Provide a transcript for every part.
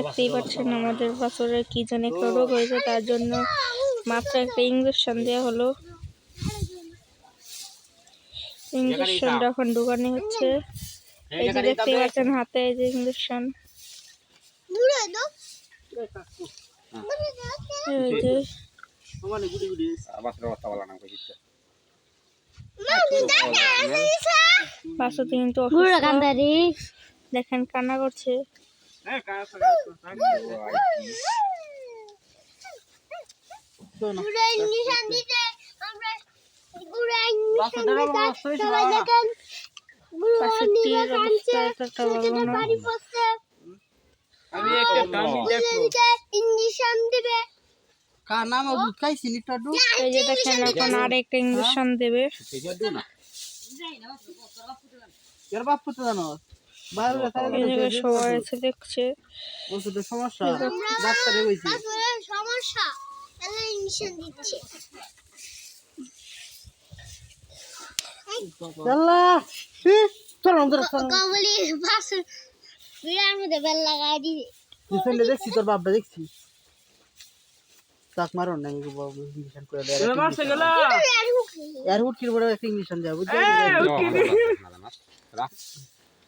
দেখতেই পাচ্ছেন আমাদের বাছরের কি যেন একটা রোগ হয়েছে তার জন্য মাত্র একটা ইঞ্জেকশন দেওয়া হলো। ইঞ্জেকশনটা এখন ঢুকানো হচ্ছে। এই যে দেখতেই পাচ্ছেন হাতে এই যে ইঞ্জেকশন এই যে। কিন্তু দেখেন কান্না করছে। আমি একটা ইঞ্জেকশন দিবে কার নাম ওষুধ খাইছি লিটার ডু এই যে দেখেন এখন আর একটা ইঞ্জেকশন দেবে এর বাপ জানো সবাই আছে দেখছে ওষুধের সমস্যা ডাক্তারে কইছি সমস্যা তাহলে ইঞ্জেকশন দিচ্ছে আল্লাহ চল আমাদের কমলি পাশ বিড়ার মধ্যে বেল লাগাই দিবে রিসেন্টলি দেখছি তোর বাপটা দেখছি তাক মারো না আমি বাবু ইঞ্জেকশন করে দেয় এর হুটকির বড় একটা ইঞ্জেকশন দেয় বুঝলি এই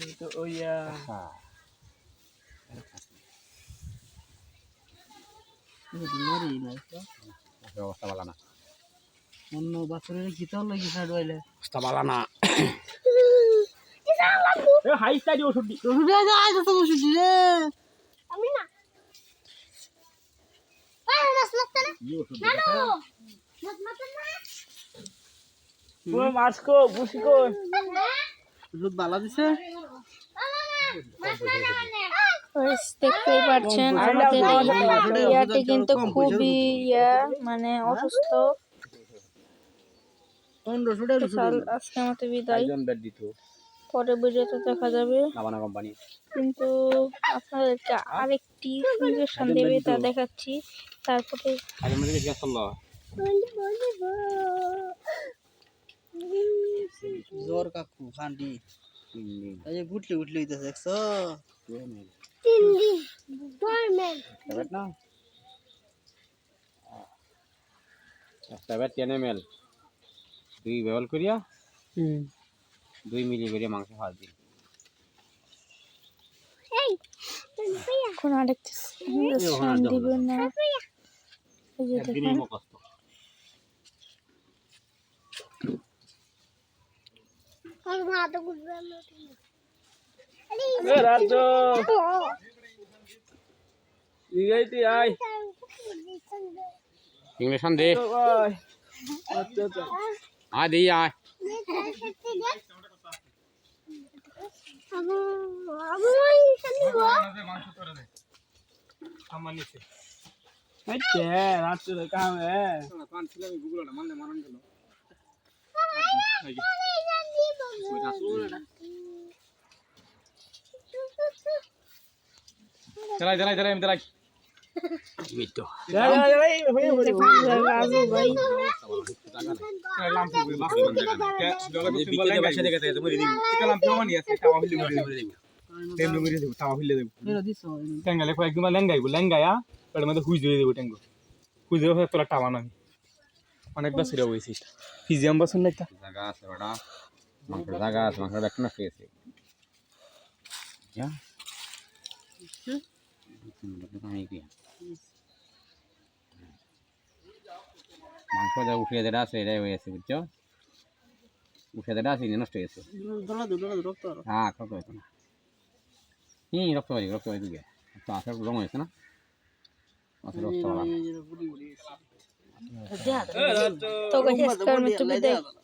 যাবে ওই মরি না অবস্থা ভালো না অন্য বাছরের কি তো লাগি অবস্থা ভালো না হাই স্টাডি ওষুধ দি ওষুধ দে আজ তো ওষুধ দি রে আমি না আরে মাছ লাগতে না ওষুধ না মাছ বালা দিছে দেখতেই পাচ্ছেন আমাদের এই ইয়াটি কিন্তু খুবই ইয়া মানে অসুস্থ। আজকে মতো বিদায়। পরে ভিডিওতে দেখা যাবে। কিন্তু আপনাদেরকে আরেকটি ইঞ্জেকশন দেবে তা দেখাচ্ছি। তারপরে জ্বর কাকু খান্ডি এই যে গুটলি গুটলি হইতেছে দেখছ? টেন এম এল দুই ব্যবহার করিয়া হুম। দুই মিলি করিয়া মাংস খাওয়া দিই এখন আরেকটি ইঞ্জেকশন না। এই যে দেখেন। রাজ্য ইগাইতে আই ইংলিশন দে। আচ্ছা আচ্ছা আয় দিই আয়। আচ্ছা রাত্রে কাম এ। পান ছিল আমি গুগল না মানে মারন গেল। চালাই চালাই চালাই আমি চালাই লেঙ্গাইব লেঙ্গায়া পেটের মধ্যে হুই দিয়ে দেবো টেঙ্গো হুই দিয়ে তোলা টাওয়া নামি অনেকবার সিরা হয়েছি ফিজিয়াম বসুন না একটা জায়গা আছে ওটা মাংসের জায়গা আছে মাংসের একটা নষ্ট হয়েছে যা। মাংস যা উঠিয়ে যেটা আছে এটাই হয়েছে বুঝছ? উঠে যেটা আছে নষ্ট হয়েছে দলা দু দলা দু রক্ত আর। হ্যাঁ রক্ত হয়েছে না। হুম রক্ত হয়েছে রক্ত হয়েছে গিয়ে। তো আসার রং হয়েছে না? আসার রক্ত এই যে বুড়ি বুড়ি তো